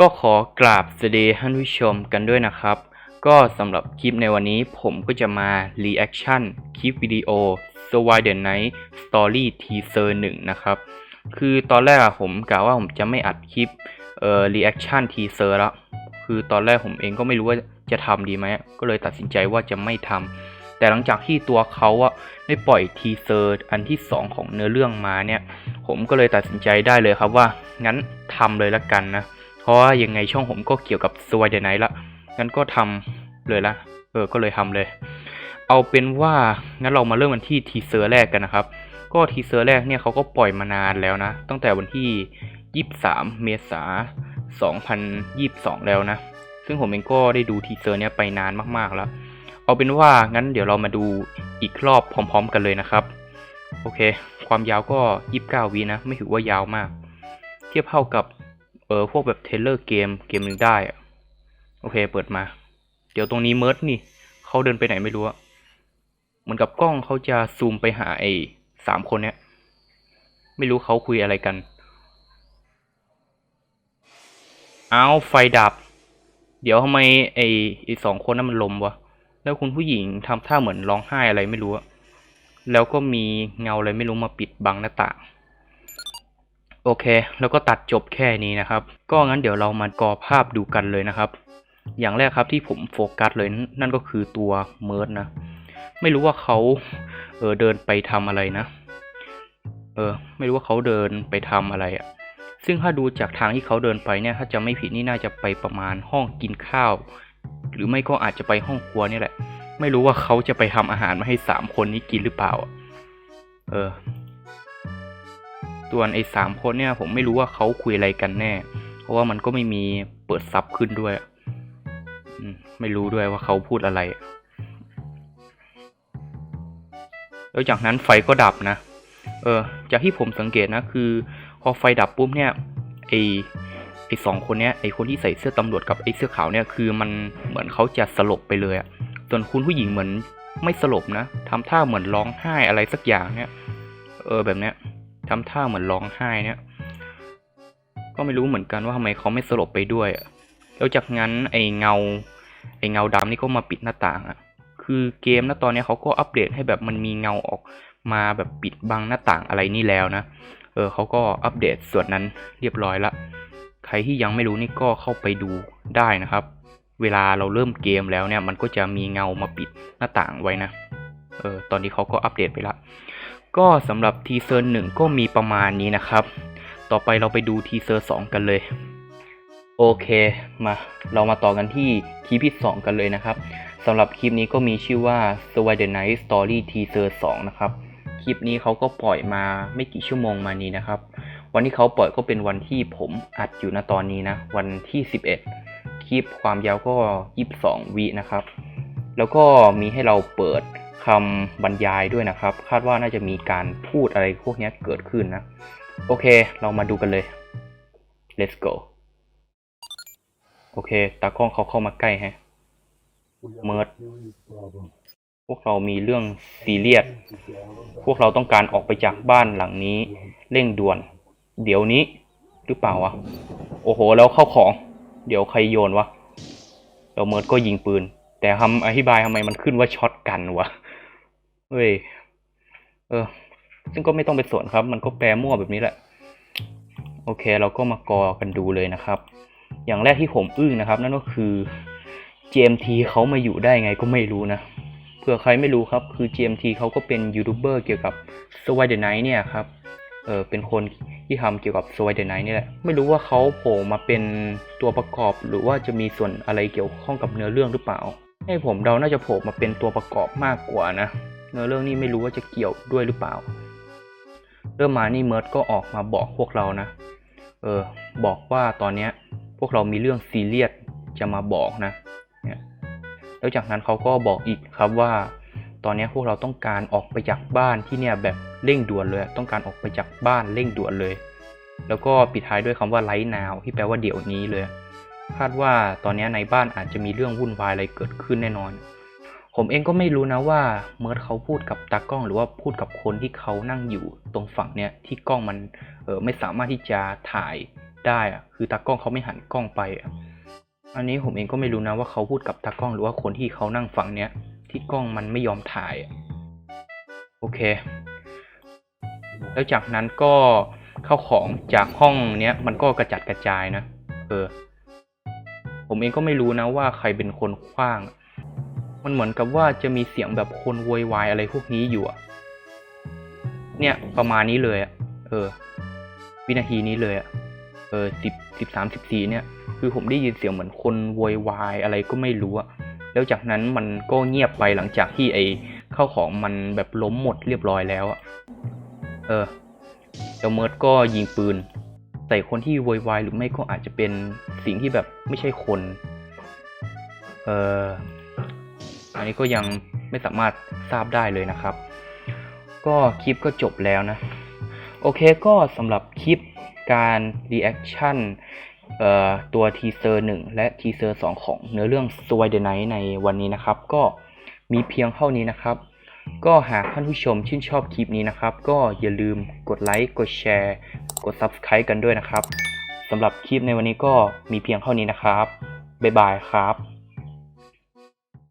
ก็ขอกราบสวัสดีท่านผู้ชมกันด้วยนะครับ ก็สำหรับคลิปในวันนี้ผมก็จะมา reaction คลิปวิดีโอ s w i d e Night Story Teaser 1 นะครับ คือตอนแรกอะผมกะว่าผมจะไม่อัดคลิปเอ่อ reaction teaser แล้ว คือตอนแรกผมเองก็ไม่รู้ว่าจะทำดีไหม ก็เลยตัดสินใจว่าจะไม่ทำ แต่หลังจากที่ตัวเขาอะได้ปล่อยทีเซอร์อันที่ 2 ของเนื้อเรื่องมาเนี่ย ผมก็เลยตัดสินใจได้เลยครับว่างั้นทำเลยละกันนะ เพราะว่ายังไงช่องผมก็เกี่ยวกับสว i เด n ไนละงั้นก็ทำเลยละเออก็เลยทำเลย เอาเป็นว่างั้นเรามาเริ่มกันที่ทีเซอร์แรกกันนะครับ ก็ทีเซอร์แรกเนี่ยเขาก็ปล่อยมานานแล้วนะ ตั้งแต่วันที่ 23 เมษายน2022 แล้วนะ ซึ่งผมเองก็ได้ดูทีเซอร์เนี่ยไปนานมากๆแล้ว เอาเป็นว่างั้นเดี๋ยวเรามาดูอีกรอบพร้อม ๆ กันเลยนะครับ โอเค ความยาวก็ 29วินะ ไม่ถือว่ายาวมาก เทียบเท่ากับ เออพวกแบบเทเลอร์เกมเกมหนึ่งได้อะโอเคเปิดมา เดี๋ยวตรงนี้เมิร์ดนี่เขาเดินไปไหนไม่รู้อะเหมือนกับกล้องเขาจะซูมไปหาไอ้สามคนเนี้ยไม่รู้เขาคุยอะไรกันเอาไฟดับ เดี๋ยวทำไมไอ้อ้สองคนนั้นมันลมวะแล้วคุณผู้หญิงทำท่าเหมือนร้องไห้อะไรไม่รู้อะแล้วก็มีเงาอะไรไม่รู้มาปิดบังหน้าต่าง โอเค แล้วก็ตัดจบแค่นี้นะครับ ก็งั้นเดี๋ยวเรามากอภาพดูกันเลยนะครับ อย่างแรกครับที่ผมโฟกัสเลยนั่นก็คือตัวเมิร์ดนะ ไม่รู้ว่าเขาเออเดินไปทำอะไรนะ เออ ไม่รู้ว่าเขาเดินไปทำอะไรอะ่ะ ซึ่งถ้าดูจากทางที่เขาเดินไปเนี่ย ถ้าจะไม่ผิดนี่น่าจะไปประมาณห้องกินข้าว หรือไม่ก็อาจจะไปห้องครัวนี่แหละ ไม่รู้ว่าเขาจะไปทำอาหารมาให้สามคนนี้กินหรือเปล่า เออ ส่วนไอ้สามคนเนี่ยผมไม่รู้ว่าเขาคุยอะไรกันแน่ เพราะว่ามันก็ไม่มีเปิดซับขึ้นด้วยไม่รู้ด้วยว่าเขาพูดอะไร แล้วจากนั้นไฟก็ดับนะ เออ จากที่ผมสังเกตนะคือ พอไฟดับปุ๊บเนี่ยไอไอสองคนเนี้ยไอคนที่ใส่เสื้อตำรวจกับไอเสื้อขาวเนี่ยคือมันเหมือนเขาจะสลบไปเลยอะส่วนคุณผู้หญิงเหมือนไม่สลบนะทำท่าเหมือนร้องไห้อะไรสักอย่างเนี่ย เออแบบเนี้ย ทำท่าเหมือนร้องไห้เนี่ย ก็ไม่รู้เหมือนกันว่าทำไมเขาไม่สลบไปด้วยอะแล้วจากนั้นไอเงา ไอเงาดำนี่ก็มาปิดหน้าต่างอะคือเกมนะตอนนี้เขาก็อัปเดตให้แบบมันมีเงาออกมาแบบปิดบังหน้าต่างอะไรนี่แล้วนะ เออเขาก็อัปเดตส่วนนั้นเรียบร้อยละ ใครที่ยังไม่รู้นี่ก็เข้าไปดูได้นะครับ เวลาเราเริ่มเกมแล้วเนี่ย มันก็จะมีเงามาปิดหน้าต่างไว้นะ เออตอนนี้เขาก็อัปเดตไปละ ก็สำหรับทีเซอร์หนึ่งก็มีประมาณนี้นะครับ ต่อไปเราไปดูทีเซอร์สองกันเลย โอเคมา เรามาต่อกันที่คลิปที่สองกันเลยนะครับสำหรับคลิปนี้ก็มีชื่อว่า s w i d e Night Story Teaser 2 นะครับ คลิปนี้เขาก็ปล่อยมาไม่กี่ชั่วโมงมานี้นะครับ วันที่เขาปล่อยก็เป็นวันที่ผมอัดอยู่ณตอนนี้นะ วันที่ 11 คลิปความยาวก็ 22 วินะครับ แล้วก็มีให้เราเปิด คำบรรยายด้วยนะครับ คาดว่าน่าจะมีการพูดอะไรพวกนี้เกิดขึ้นนะ โอเค เรามาดูกันเลย let's go โอเค ตากล้องเขาเข้ามาใกล้ฮะเมิร์ดพวกเรามีเรื่องซีเรียส พวกเราต้องการออกไปจากบ้านหลังนี้ เร่งด่วน เดี๋ยวนี้ หรือเปล่าวะ โอ้โห แล้วเข้าของ เดี๋ยวใครโยนวะ แล้วเมิร์ดก็ยิงปืน แต่คำอธิบายทำไมมันขึ้นว่าช็อตกันวะ เฮ้ยเออ ซึ่งก็ไม่ต้องไปสวนครับ มันก็แปลมั่วแบบนี้แหละ โอเค เราก็มากอกันดูเลยนะครับ อย่างแรกที่ผมอึ้งนะครับ นั่นก็คือ GMT เขามาอยู่ได้ไงก็ไม่รู้นะเผื่อใครไม่รู้ครับ คือ GMT เขาก็เป็นยูทูบเบอร์เกี่ยวกับ s w i d e Night เนี่ยครับเออเป็นคนที่ทำเกี่ยวกับ s w i d e Night นี่แหละไม่รู้ว่าเขาโผล่มาเป็นตัวประกอบหรือว่าจะมีส่วนอะไรเกี่ยวข้องกับเนื้อเรื่องหรือเปล่า ให้ผมเดาน่าจะโผล่มาเป็นตัวประกอบมากกว่านะ เนื้อเรื่องนี้ไม่รู้ว่าจะเกี่ยวด้วยหรือเปล่า เริ่มมานี่เมิร์ดก็ออกมาบอกพวกเรานะ เออ บอกว่าตอนเนี้ยพวกเรามีเรื่องซีเรียสจะมาบอกนะเนี่ยแล้วจากนั้นเขาก็บอกอีกครับว่า ตอนนี้พวกเราต้องการออกไปจากบ้านที่เนี่ยแบบเร่งด่วนเลย ต้องการออกไปจากบ้านเร่งด่วนเลย แล้วก็ปิดท้ายด้วยคำว่าไลท์นาวที่แปลว่าเดี๋ยวนี้เลย คาดว่าตอนนี้ในบ้านอาจจะมีเรื่องวุ่นวายอะไรเกิดขึ้นแน่นอน ผมเองก็ไม่รู้นะว่าเมิร์ดเขาพูดกับตากล้อง หรือว่าพูดกับคนที่เขานั่งอยู่ตรงฝั่งเนี่ยที่กล้องมันเออไม่สามารถที่จะถ่ายได้อะคือตากล้องเขาไม่หันกล้องไปอะอันนี้ผมเองก็ไม่รู้นะว่าเขาพูดกับตากล้อง หรือว่าคนที่เขานั่งฟังเนี้ยที่กล้องมันไม่ยอมถ่ายอะโอเค แล้วจากนั้นก็เข้าของจากห้องเนี้ยมันก็กระจัดกระจายนะ เออ ผมเองก็ไม่รู้นะว่าใครเป็นคนคว้าง มันเหมือนกับว่าจะมีเสียงแบบคนโวยวายอะไรพวกนี้อยู่อะเนี่ยประมาณนี้เลยอะเออ วินาทีนี้เลยอะเออสิบสิบสามสิบสี่เนี่ย คือผมได้ยินเสียงเหมือนคนโวยวายอะไรก็ไม่รู้อะแล้วจากนั้นมันก็เงียบไปหลังจากที่ไอเข้าของมันแบบล้มหมดเรียบร้อยแล้วอะเออแล้วเมิร์ดก็ยิงปืนใส่คนที่โวยวายหรือไม่ก็อาจจะเป็นสิ่งที่แบบไม่ใช่คน เออ อันนี้ก็ยังไม่สามารถทราบได้เลยนะครับ ก็คลิปก็จบแล้วนะ โอเคก็สำหรับคลิปการ reaction ตัวทีเซอร์1และทีเซอร์2ของเนื้อเรื่อง s w i the Night ในวันนี้นะครับ ก็มีเพียงเท่านี้นะครับ ก็หากท่านผู้ชมชื่นชอบคลิปนี้นะครับ ก็อย่าลืมกดไลค์กดแชร์กด Subscribe กันด้วยนะครับสำหรับคลิปในวันนี้ก็มีเพียงเท่านี้นะครับ บ๊ายบายครับ